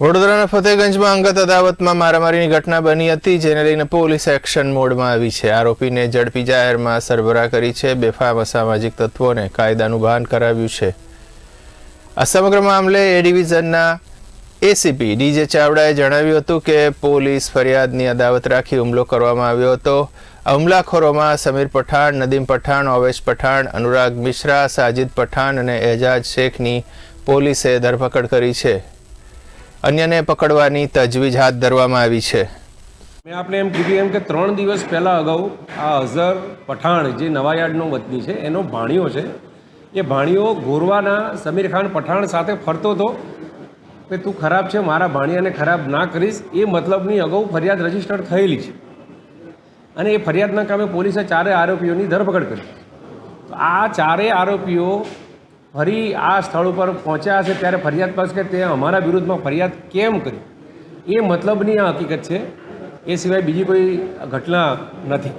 વડોદરાના ફતેગંજમાં અંગત અદાવતમાં મારામારીની ઘટના બની હતી, જેને લઈને પોલીસ એક્શન મોડમાં આવી છે. આરોપીને ઝડપી જાહેરમાં સરબરાહ કરી છે. બેફામ અસામાજિક તત્વોને કાયદાનું ભાન કરાવ્યું છે. આ સમગ્ર મામલે એ ડિવિઝનના એસીપી ડીજે ચાવડાએ જણાવ્યું હતું કે પોલીસ ફરિયાદની અદાવત રાખી હુમલો કરવામાં આવ્યો હતો. હુમલાખોરોમાં સમીર પઠાણ, નદીમ પઠાણ, ઓવેશ પઠાણ, અનુરાગ મિશ્રા, સાજિદ પઠાણ અને એજાજ શેખની પોલીસે ધરપકડ કરી છે. અન્યને પકડવાની તજવીજ હાથ ધરવામાં આવી છે. મેં આપણે એમ કીધું એમ કે ત્રણ દિવસ પહેલાં અગાઉ આ અઝહર પઠાણ જે નવાયાર્ડનો વતની છે, એનો ભાણિયો છે, એ ભાણિયો ગોરવાના સમીર ખાન પઠાણ સાથે ફરતો હતો કે તું ખરાબ છે, મારા ભાણિયાને ખરાબ ના કરીશ, એ મતલબની અગાઉ ફરિયાદ રજિસ્ટર થયેલી છે. અને એ ફરિયાદના કામે પોલીસે ચારે આરોપીઓની ધરપકડ કરી. તો આ ચારેય આરોપીઓ ફરી આ સ્થળ ઉપર પહોંચ્યા હશે ત્યારે ફરિયાદ પાસે કે તે અમારા વિરુદ્ધમાં ફરિયાદ કેમ કરી? એ મતલબની આ હકીકત છે. એ સિવાય બીજી કોઈ ઘટના નથી.